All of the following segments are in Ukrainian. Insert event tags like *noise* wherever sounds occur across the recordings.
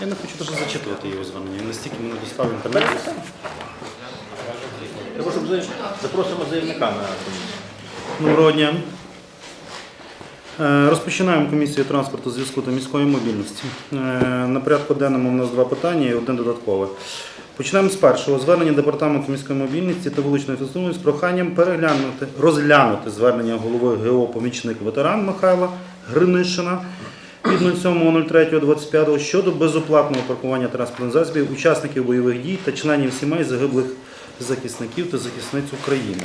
Я не хочу даже зачитувати його звернення. Настільки мене достав заяв- запросимо заявника на комісію. Доброго дня. Е, Розпочинаємо комісію транспорту, зв'язку та міської мобільності. Е, На порядку денному у нас два питання і одне додаткове. Почнемо з першого. Звернення департаменту міської мобільності та вуличної інфраструктури з проханням переглянути, розглянути звернення голови ГО помічник ветеран Михайла Гринишина від 07.03.25 щодо безоплатного паркування транспортних засобів учасників бойових дій та членів сімей загиблих захисників та захисниць України.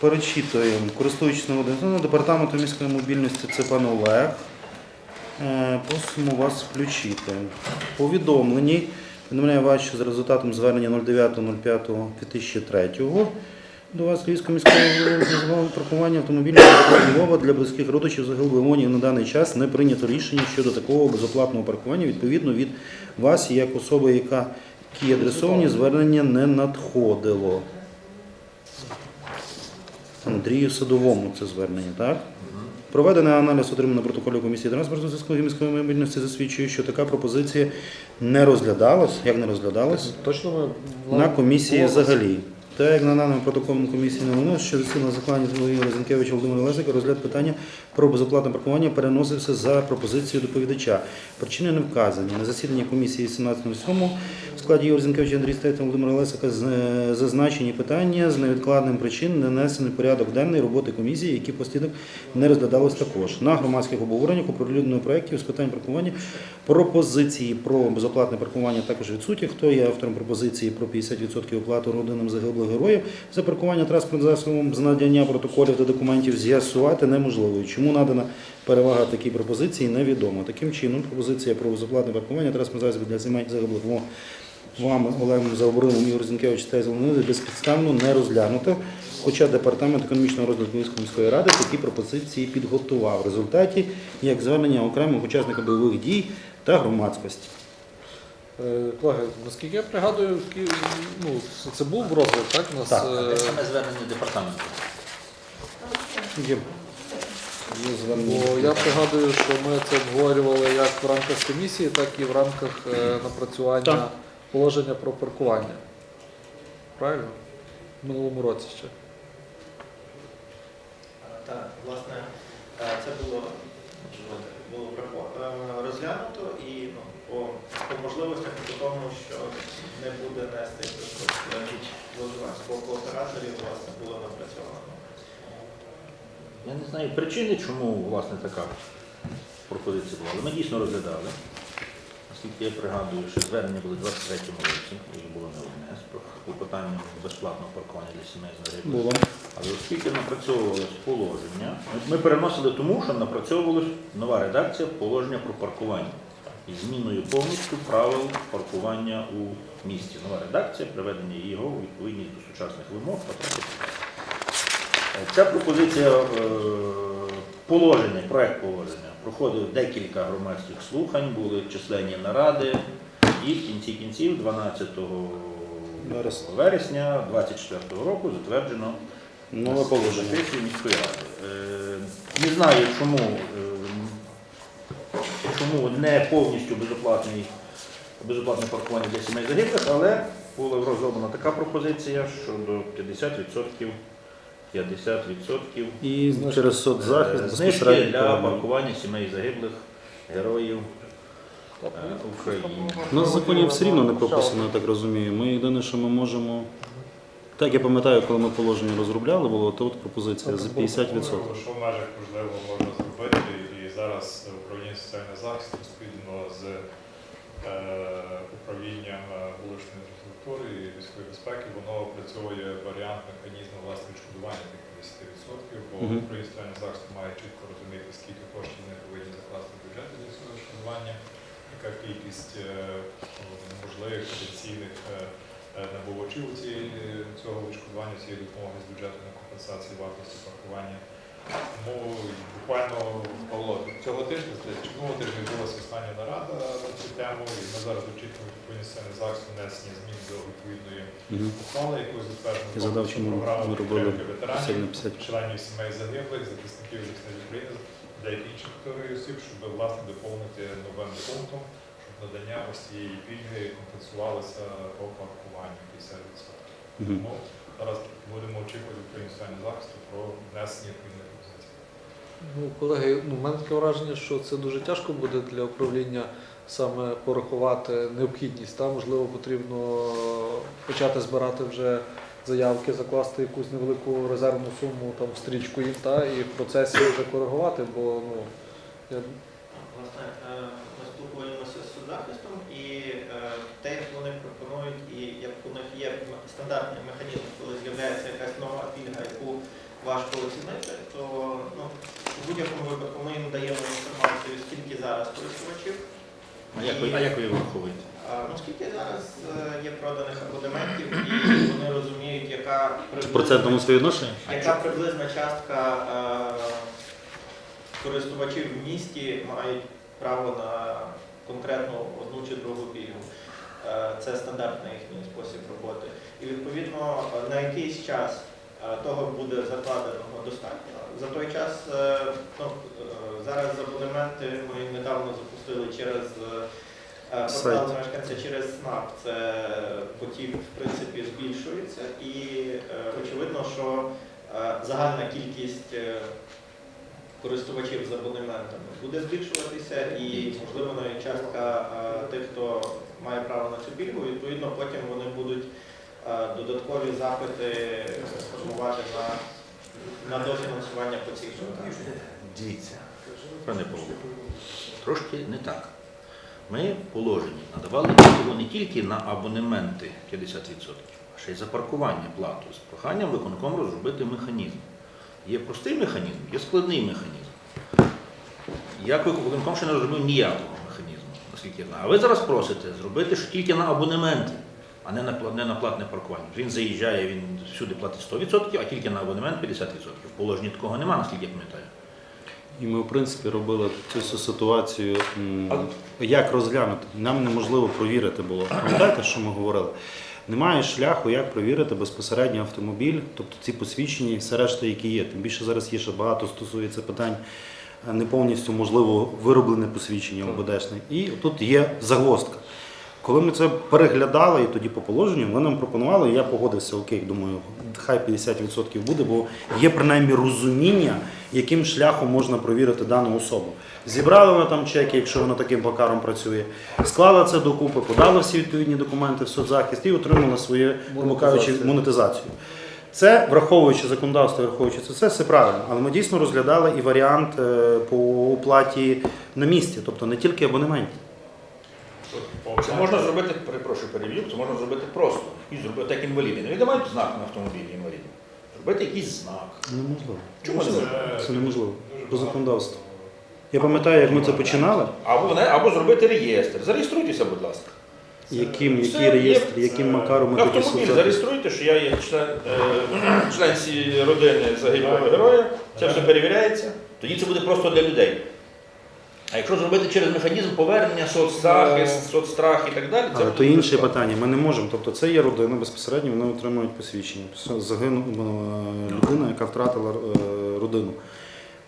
Перечитуємо, користуючись нагодою департаменту міської мобільності, це пан Олег. Е, Просимо вас включити. Повідомлені. Повідомляю вас, що за результатом звернення 09.05.2003 до вас Львівської міської голови паркування автомобільного Львова для близьких родичів загиблих воїнів на даний час не прийнято рішення щодо такого безоплатного паркування. Відповідно від вас, як особи, яка які адресовані, звернення не надходило. Андрію Садовому це звернення, так? Проведений аналіз отримано протоколі комісії транспорту зв'язку і міської мобільності засвідчує, що така пропозиція не розглядалась. Як не розглядалась? Точно На комісії взагалі. Так як на даному протоколі комісії не воно, що засідання закладення Змової Розенкевича Володимира Лесика розгляд питання про безоплатне паркування переносився за пропозицією доповідача. Причини не вказані. На засіданні комісії 17.07 в складі Ігоря Зінкевича Андрій Стейта Володимира Лесика е, зазначені питання з невідкладним причин не несений порядок денний роботи комісії, які постійно не розглядались також. На громадських обговореннях оприлюднено проєктів з питань паркування пропозиції про безоплатне паркування також відсутні. Хто є автором пропозиції про 50% оплати родинам загиблих героїв за паркування транспортним засобом з надання протоколів та документів з'ясувати неможливо. Чому надана перевага такій пропозиції, невідомо. Таким чином, пропозиція про безоплатне паркування транспортних засобів для сімей загиблих вами Олегом Заоборином Ігор Зінкевич та Зеленини безпідставно не розглянуто, хоча департамент економічного розвитку Львівської міської ради такі пропозиції підготував в результаті як звернення окремих учасників бойових дій та громадськості. Е, колеги, наскільки я пригадую, ну, це- був розгляд, так? У нас, Так. Е, саме звернення департаменту? Є, є звернення. Бо я пригадую, що ми це обговорювали як в рамках комісії, так і в рамках е, напрацювання Так. положення про паркування. Правильно? В минулому році ще. Так, власне, е, це було, було врахо- е, розглянуто і ну, по, по можливостях по тому, що не буде нести зловживань з боку операторів, власне, було напрацьовано. Я не знаю причини, чому власне така пропозиція була, але ми дійсно розглядали. Наскільки я пригадую, що звернення були 23-му році, їх було не одне з клопотанням безплатного паркування для сімей з загиблих. Було. Але оскільки напрацьовувалось положення, ми переносили тому, що напрацьовувалась нова редакція положення про паркування із зміною повністю правил паркування у місті. Нова редакція, приведення його у відповідність до сучасних вимог. Ця пропозиція е, положення, проект положення проходив декілька громадських слухань, були численні наради, і в кінці кінців 12 Вересня. вересня 2024 року затверджено Нове положення. міської ради. Е, Не знаю, чому, е, чому не повністю безоплатний, безоплатне паркування для сімей загиблих, але була розроблена така пропозиція, що до 50%, 50% І через соцзахист е, знижки для паркування сімей загиблих героїв е, України. У нас в законі все рівно не прописано, я так розумію. Ми єдине, що ми можемо. Так, я пам'ятаю, коли ми положення розробляли, було то от пропозиція за 50%. Що в межах можливо можна зробити, і зараз управління соціального захисту спільно з е, управлінням е, вуличної інфраструктури і військової безпеки, воно опрацьовує варіант механізму власне відшкодування тих 50%, бо управління соціального захисту має чітко розуміти, скільки коштів вони повинні закласти в бюджет для цього відшкодування, яка кількість е, можливих потенційних набувачів цієї, цього відшкодування, цієї допомоги з бюджету на компенсацію вартості паркування. Тому буквально Павло, цього тижня, здається, чи минулого тижня відбулася остання нарада на цю тему, і ми зараз очікуємо відповідні сцени захисту внесення змін до відповідної ухвали, яку затверджено програму підтримки ветеранів, членів сімей загиблих, захисників захисників України, для категорії осіб, щоб власне доповнити новим пунктом, надання ось цієї пільги компенсувалося по паркуванню 50%. Мгм. Тому зараз будемо очікувати Національного захисту про внесення відповідних пропозицій. Ну, колеги, ну, в мене таке враження, що це дуже тяжко буде для управління саме порахувати необхідність. Та, можливо, потрібно почати збирати вже заявки, закласти якусь невелику резервну суму там, стрічку їм, та, і в процесі вже коригувати, бо ну, я Власне, е, ми спілкуємося з судзахистом і е, те, як вони пропонують, і як у них є стандартний механізм, коли з'являється якась нова пільга, яку важко оцінити, то ну, у будь-якому даємо інформацію, скільки зараз користувачів. А як ви, а як ви враховуєте? Ну, скільки зараз е, є проданих абонементів, і вони розуміють, яка В приблизна, процентному співвідношенні? яка приблизна частка е, користувачів в місті мають право на конкретну одну чи другу пільгу. Е, Це стандартний їхній спосіб роботи. І відповідно е, на якийсь час е, того буде закладеного достатньо. За той час е, ну, е, зараз абонементи ми недавно запустили через е, е, портал мешканця через СНАП. Це потік в принципі збільшується і е, очевидно, що загальна кількість користувачів з абонементами буде збільшуватися, і можливо навіть частка тих, хто має право на цю пільгу, відповідно потім вони будуть додаткові запити формувати на, на дофінансування по цих програмах. Дивіться, пане Павло, трошки не так. Ми в положенні надавали пільгу не тільки на абонементи 50%, а ще й за паркування плату з проханням виконком розробити механізм. Є простий механізм, є складний механізм. Як виконком ще не розробив ніякого механізму, наскільки я знаю. А ви зараз просите зробити що тільки на абонементи, а не на, не на платне паркування. Він заїжджає, він всюди платить 100%, а тільки на абонемент 50%. В положенні такого немає, наскільки я пам'ятаю. І ми, в принципі, робили цю ситуацію, як розглянути. Нам неможливо провірити було. Пам'ятаєте, що ми говорили? Немає шляху, як провірити безпосередньо автомобіль, тобто ці посвідчення і все решта, які є. Тим більше зараз є ще багато стосується питань е, не повністю можливо вироблене посвідчення ОБДшне. І тут є загвоздка. Коли ми це переглядали і тоді по положенню, ви нам пропонували, і я погодився, окей, думаю, хай 50% буде, бо є принаймні розуміння, яким шляхом можна провірити дану особу. Зібрали вони там чеки, якщо воно таким бакаром працює, склали це докупи, подали всі відповідні документи в соцзахист і грубо кажучи, Монетизацію. монетизацію. Це, враховуючи законодавство, враховуючи це, все, все правильно. Але ми дійсно розглядали і варіант е, по оплаті на місці, тобто не тільки абонементів. Це можна зробити, перепрошую, переб'ю, це можна зробити просто. І зробити як інваліди. Не віддавають знак на автомобілі інвалідів. Зробити якийсь знак. Неможливо. Чому не можна? Це неможливо. По законодавству. Я пам'ятаю, як ми це починали. Або, або зробити реєстр. Зареєструйтеся, будь ласка. Яким, Все, який реєстр, яким макаром ми тоді Автомобіль зареєструйте, що я є член, е, член цієї родини загиблого героя, це все перевіряється, тоді це буде просто для людей. А якщо зробити через механізм повернення, соцзахист, соцстрах і так далі, це Але то інше питання. Ми не можемо. Тобто це є родина, безпосередньо вони отримують посвідчення. Загинула е, людина, яка втратила е, родину.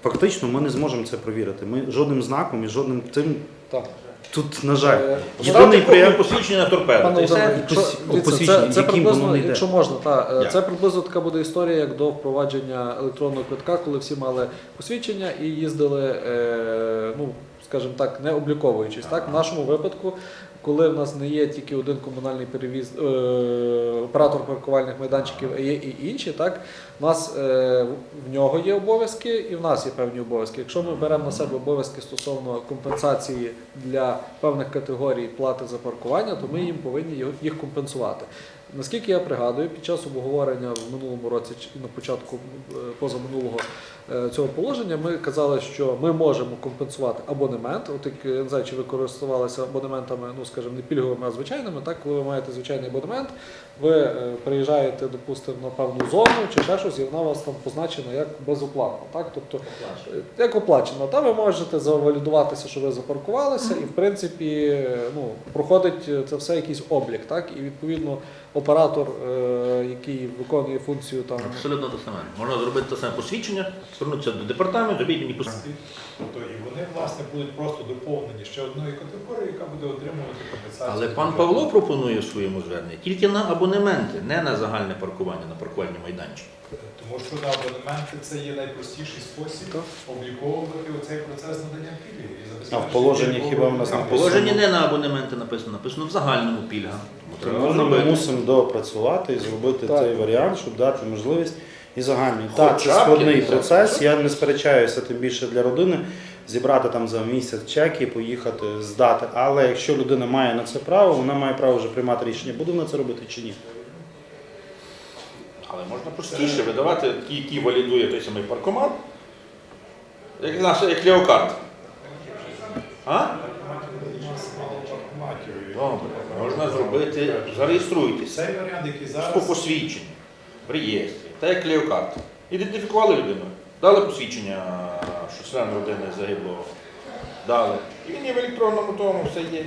Фактично, ми не зможемо це провірити. Ми жодним знаком і жодним цим так. Тут, на жаль. Е, Єдиний копію посвідчення на торпеду. Це, це приблизно, якщо можна, та, е, це приблизно така буде історія, як до впровадження електронного квитка, коли всі мали посвідчення і їздили, е, ну, скажімо так, не обліковуючись. Так? В нашому випадку, коли в нас не є тільки один комунальний перевіз, е, оператор паркувальних майданчиків, а є і інші, так? в нас е, в нього є обов'язки і в нас є певні обов'язки. Якщо ми беремо на себе обов'язки стосовно компенсації для певних категорій плати за паркування, то ми їм повинні їх- компенсувати. Наскільки я пригадую, під час обговорення в минулому році чи на початку е, позаминулого е, цього положення ми казали, що ми можемо компенсувати абонемент. От як не знаю, чи ви користувалися абонементами, ну скажімо, не пільговими, а звичайними. Так, коли ви маєте звичайний абонемент, ви е, приїжджаєте, допустимо, на певну зону чи ще щось, і вона у вас там позначена як безоплатно. Так, тобто Е, Як оплачено, та ви можете завалідуватися, що ви запаркувалися, і в принципі ну, проходить це все якийсь облік, так? І відповідно оператор, е, який виконує функцію там. Абсолютно те саме. Можна зробити те саме посвідчення, звернутися до департаменту, зробіть мені посвідчення. Тобто і вони власне будуть просто доповнені ще одною категорією, яка буде отримувати компенсацію. Але пан. Павло пропонує в своєму зверненні тільки на абонементи, не на загальне паркування, на паркувальні майданчики. Тому що на абонементи це є найпростіший спосіб обліковувати оцей процес надання пільги. і А в положенні хіба в нас А в написано? положенні не на абонементи написано, написано в загальному пільгам. Тому ми мусимо допрацювати і зробити Так. цей варіант, щоб дати можливість і загальний. Хоча Так, це складний процес. Я не сперечаюся тим більше для родини. Зібрати там за місяць чеки, поїхати, здати. Але якщо людина має на це право, вона має право вже приймати рішення, буде вона це робити чи ні. Можна простіше видавати, ті, які валідує той самий паркомат, як наш як леокарт. А? Добре, можна зробити, зареєструйтеся. По посвідченню в реєстрі, так як леокарт. Ідентифікували людину, дали посвідчення, що член родини загиблого. Дали. І він є в електронному тому, все є.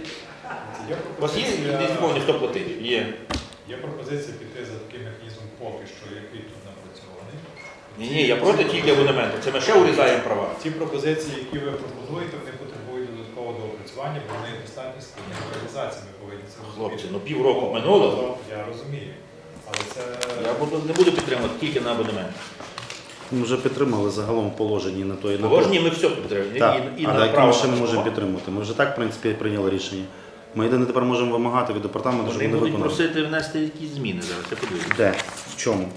У вас є ідентифіковані, хто платив? Є. є пропозиція піти за таким механізмом поки що, який тут напрацьований. Ні, ні, я проти тільки абонементу. Це ми ще урізаємо права. Ті пропозиції, які ви пропонуєте, вони потребують додаткового доопрацювання, бо вони достатньо складні в реалізації. Ми повинні це розуміти. Хлопці, ну півроку минуло. Я розумію. Але це Я буду, не буду підтримувати тільки на абонемент. Ми вже підтримали загалом в положенні на то і на. Положені ми все підтримуємо. Так, І, і а на право ми ще на можемо житло. підтримувати. Ми вже так, в принципі, прийняли рішення. Ми єдине тепер можемо вимагати від департаменту, щоб Вони вони будуть виконали. просити внести якісь зміни зараз. Я подивлюся. Де? В чому?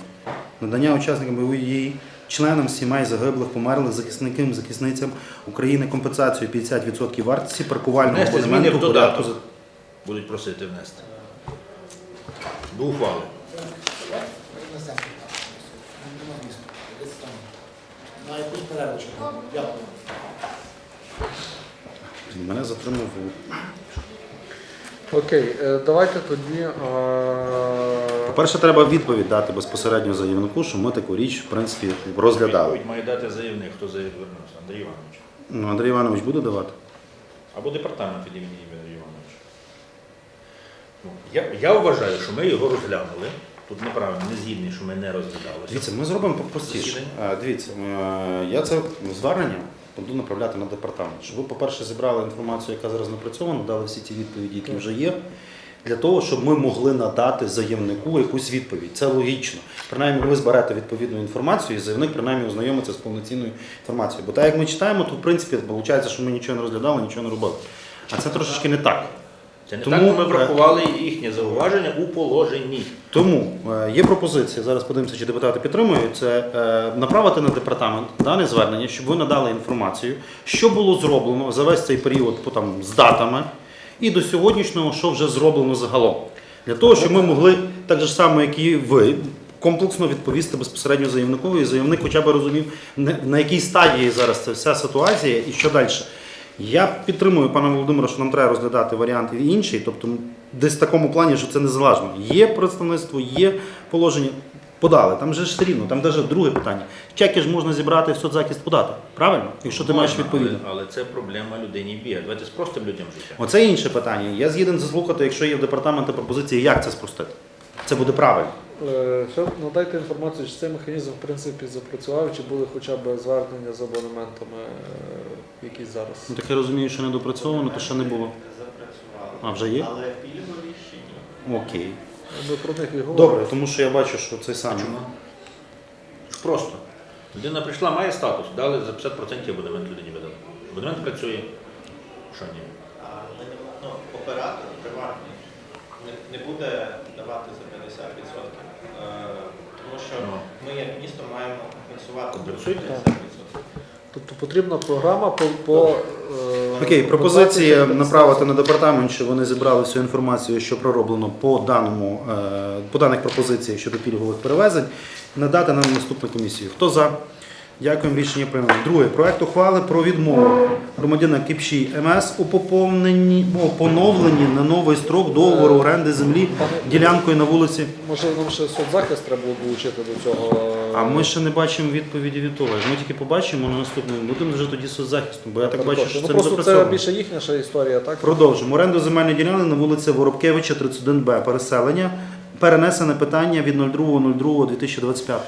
Надання учасникам бойових дій, членам сімей загиблих, померлих, захисникам, захисницям України компенсацію 50% вартості паркувального Внести зміни абонементу в додаток. Будуть просити внести. До ухвали. На якусь перерву. Дякую. Мене затримав. Окей, е, давайте тоді. е, По-перше, треба відповідь дати безпосередньо заявнику, що ми таку річ, в принципі, розглядали. Відповідь Має дати заявник, хто звернувся. Андрій Іванович. Ну, Андрій Іванович буде давати? Або департамент від імені Андрія Івановича. Ну, я, я вважаю, що ми його розглянули. Тут неправильно, не згідний, що ми не розглядали. Дивіться, ми зробимо простіше. Засідання? Е, Дивіться, е, я це звернення буду направляти на департамент, щоб ви, по-перше, зібрали інформацію, яка зараз напрацьована, дали всі ті відповіді, які вже є, для того, щоб ми могли надати заявнику якусь відповідь. Це логічно. Принаймні, ви зберете відповідну інформацію, і заявник принаймні ознайомиться з повноцінною інформацією. Бо так як ми читаємо, то в принципі виходить, що ми нічого не розглядали, нічого не робили. А це трошечки не так. Це не Тому, так, ми врахували їхнє зауваження у положенні. Тому е, є пропозиція, зараз подивимося, чи депутати підтримують, це е, направити на департамент дане звернення, щоб ви надали інформацію, що було зроблено за весь цей період по, там, з датами, і до сьогоднішнього, що вже зроблено загалом. Для того, щоб ми могли, так же само, як і ви, комплексно відповісти безпосередньо заявникові, і заявник хоча б розумів, на якій стадії зараз ця вся ситуація і що далі. Я підтримую пана Володимира, що нам треба розглядати варіант і інший, тобто десь в такому плані, що це незалежно. Є представництво, є положення. Подали, там же ж все рівно, там навіть друге питання. Чеки ж можна зібрати в соцзахист подати. Правильно? Якщо ти маєш Можна, відповідно. Але, але це проблема людині б'є. Давайте спростимо людям життя. Оце інше питання. Я згіден заслухати, якщо є в департаменті пропозиції, як це спростити. Це буде правильно. Ще надайте інформацію, чи цей механізм в принципі запрацював, чи були хоча б звернення з абонементами е, якісь зараз. Ну, так я розумію, що не допрацьовано, то ще не було. А, вже є? Але пільгові ще ні. Окей. Ми про них і говоримо. Добре, тому що я бачу, що самий. чому? Просто. Людина прийшла, має статус, дали за 50% абонемент людині видали. Абонемент працює. Що ні? А не- ну, оператор приватний не, не буде давати за 50%. Е, тому що Ну. ми як місто маємо компенсувати Компенсуйте. 50%. Тобто потрібна програма по, по е, Окей, пропозиція направити на департамент, щоб вони зібрали всю інформацію, що пророблено по даному е, по даних пропозиціях щодо пільгових перевезень, надати нам наступну комісію. Хто за? Дякуємо, рішення прийнято. Друге, проект ухвали про відмову громадянина Кіпші МС у поповненні у поновленні на новий строк договору оренди землі ділянкою на вулиці. Може нам ще соцзахист треба було долучити до цього. А ми ще не бачимо відповіді від того. Ми тільки побачимо на наступному. Будемо вже тоді соцзахистом, бо я так бачу, що ну, це не просто це більше їхня ще історія, так? Продовжимо. Оренду земельної ділянки на вулиці Воробкевича, 31Б. Переселення. Перенесене питання від 02.02.2025.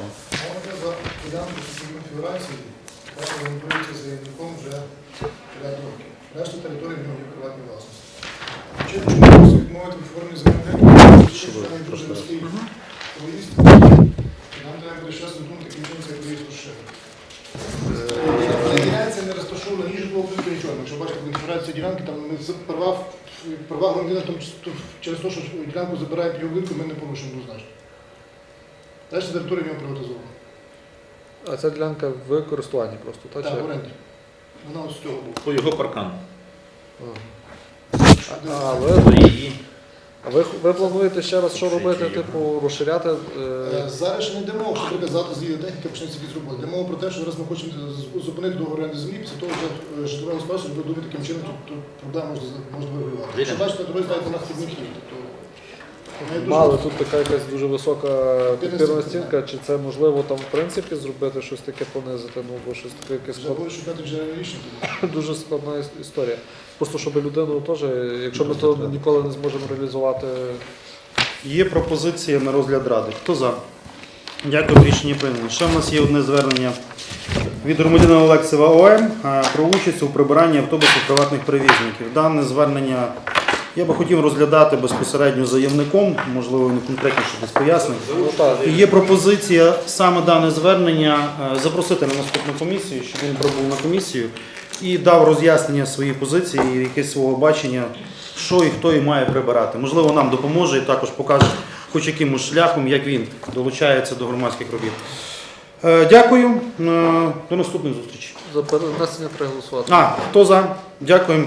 Можна за ділянку цю конфігурацію, яка орендується заявником вже ряду Там дуже розкрий проїзд. Нам треба буде зараз думати, яким чином цей проїзд розширити. На ділянці не розташовано ні житлового Якщо бачите, конфігурація ділянки, там ми права, права громадянина там через те, що ділянку забирають його будинку, ми не порушимо однозначно. Далі територія в нього приватизована. А ця ділянка в користуванні просто, так? Так, в оренді. Вона ось з цього була. По його паркану. Ага. А, ви, По її. А ви, ви плануєте ще раз що робити, типу, розширяти? Е, Е, Зараз ще не йде мова, що треба завтра з'їде техніка почнеться якісь роботи. Йде мова про те, що зараз ми хочемо з- зупинити договор оренди землі, після того вже е, житлове господарство буде думати, яким чином тут, тут проблема можна, можна вирегулювати. Якщо бачите, дорозі знаєте, у нас підних хід, то ми дуже- Мали тут така якась дуже висока підпірна стінка, чи це можливо там в принципі зробити щось таке понизити, ну бо щось таке якесь вже буде шукати джерельне рішення. *laughs* дуже складна іс- історія. Просто щоб людину теж, якщо ми то ніколи не зможемо реалізувати. Є пропозиція на розгляд ради. Хто за? Дякую, рішення прийнято. Ще в нас є одне звернення від громадянина Олексєва ОМ про участь у прибиранні автобусів приватних перевізників. Дане звернення я би хотів розглядати безпосередньо заявником, можливо, він конкретніше десь пояснить. Ну І є пропозиція саме дане звернення е, запросити на наступну комісію, щоб він пробув на комісію і дав роз'яснення своєї позиції і якесь свого бачення, що і хто і має прибирати. Можливо, нам допоможе і також покаже хоч якимось шляхом, як він долучається до громадських робіт. Е, Дякую. Е, До наступної зустрічі. за перенесення треба голосувати. А, хто за? Дякуємо.